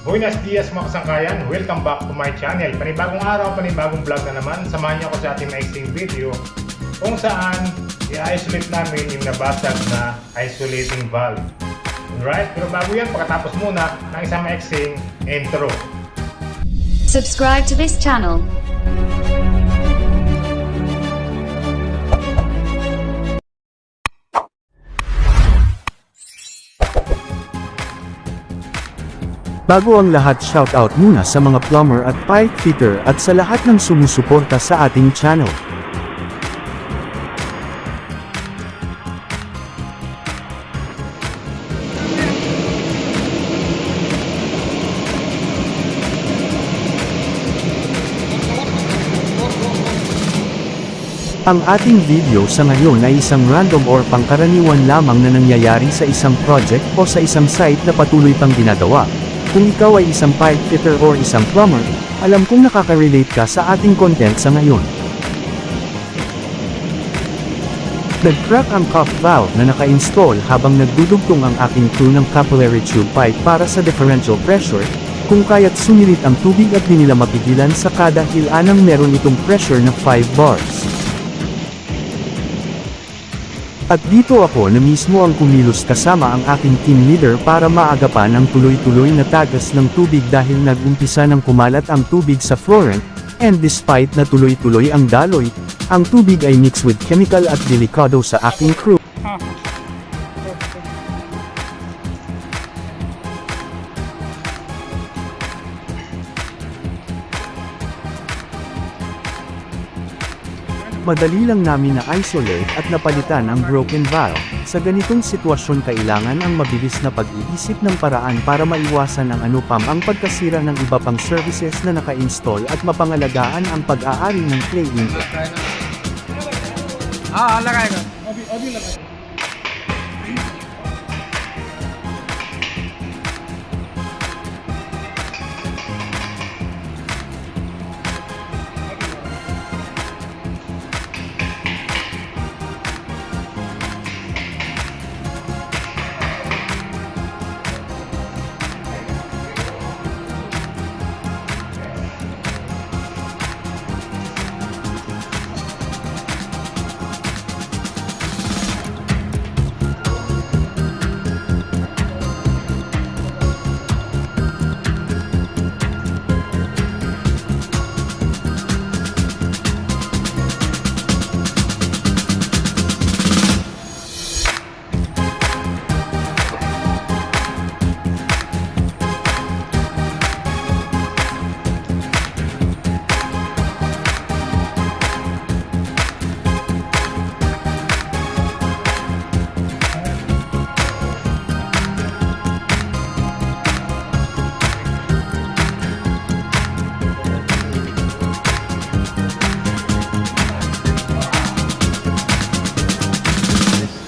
Buenos dias mga kasangkayan, welcome back to my channel. Panibagong araw, panibagong vlog na naman. Samahan niyo ako sa ating next video kung saan i-isolate namin yung nabasag na isolating valve. Alright, pero bago yan, pagkatapos muna ng isang maiksing intro. Subscribe to this channel. Bago ang lahat shoutout muna sa mga plumber at pipe fitter at sa lahat ng sumusuporta sa ating channel. Ang ating video sa ngayon ay isang random or pangkaraniwan lamang na nangyayari sa isang project o sa isang site na patuloy pang ginagawa. Kung ikaw ay isang pipe fitter or isang plumber, alam kong nakaka-relate ka sa ating content sa ngayon. Nag-crack ang cup valve na naka-install habang nagdudugtong ang aking crew ng capillary tube pipe para sa differential pressure, kung kaya't sumirit ang tubig at di nila mapigilan sa kada hilanang meron itong pressure na 5 bars. At dito ako na mismo ang kumilos kasama ang aking team leader para maagapan ang tuloy-tuloy na tagas ng tubig dahil nag-umpisa ng kumalat ang tubig sa florent, and despite na tuloy-tuloy ang daloy, ang tubig ay mixed with chemical at delikado sa aking crew. Madali lang namin na-isolate at napalitan ang broken valve. Sa ganitong sitwasyon kailangan ang mabilis na pag-iisip ng paraan para maiwasan ang anupam ang pagkasira ng iba pang services na naka-install at mapangalagaan ang pag-aari ng play input. Ah, lagay ko. Abi, abi lagay.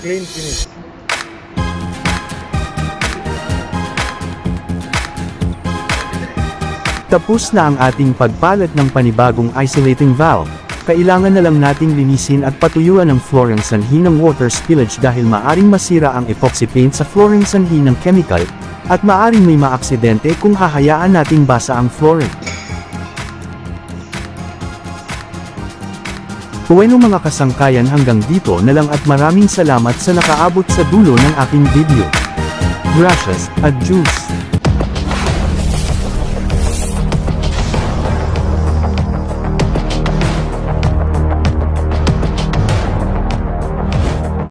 Clean finish. Tapos na ang ating pagpalat ng panibagong isolating valve. Kailangan na lang nating linisin at patuyuan ang flooring sanhi ng water spillage dahil maaring masira ang epoxy paint sa flooring sanhi ng chemical, at maaring may maaksidente kung hahayaan nating basa ang flooring. Buweno mga kasangkayan hanggang dito na lang at maraming salamat sa nakaabot sa dulo ng aking video. Gracias, at juice.